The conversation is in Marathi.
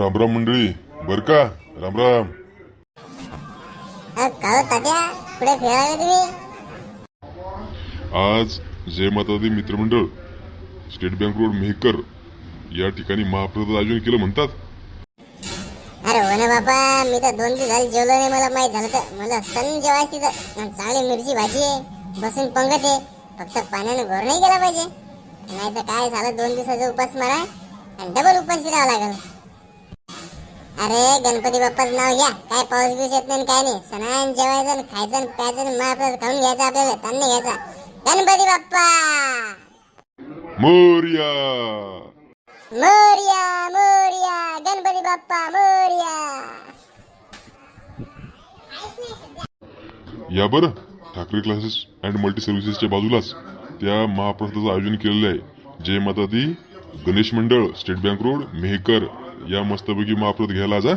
रामराम मंडळी बर का? रामराम अ, का हो तात्या कुठे फिरायला तुम्ही? आज जय माता दी मित्रमंडळ स्टेट बँक रोड मेहकर या ठिकाणी महाप्रसाद आयोजन केलं म्हणतात. अरे हो ना बापा मी तर दोन दिवस झाले जेवलो नाही मला माहीत झालं तर मला सण जेवायचं तिथं आणि चांगली मिरची भाजी आहे बसून पंगत आहे फक्त पाण्याने घोर नाही गेला पाहिजे. नाही तर काय झालं दोन दिवसाचा उपास मारा आणि डबल उपाशी राहावं लागल. अरे गणपती बाप्पाचं नाव घ्या. काय पाऊस बिऊस येत नाही काय नाही. सणान जेवायचं खायचं प्यायचं महाप्रसाद खाऊन घ्यायचा आपल्याला ताण घ्यायचा. गणपती बाप्पा! मोर्या! मोर्या मोर्या! गणपती बाप्पा मोर्या! या बरं. ठाकरे क्लासेस अँड मल्टी सर्व्हिसेसच्या बाजूलाच. त्या महाप्रसादाचं आयोजन केलेलं आहे. जय माता दी. गणेश मंडळ स्टेट बँक रोड मेहकर. या मस्तपैकी महाप्रसाद घ्यायला जा.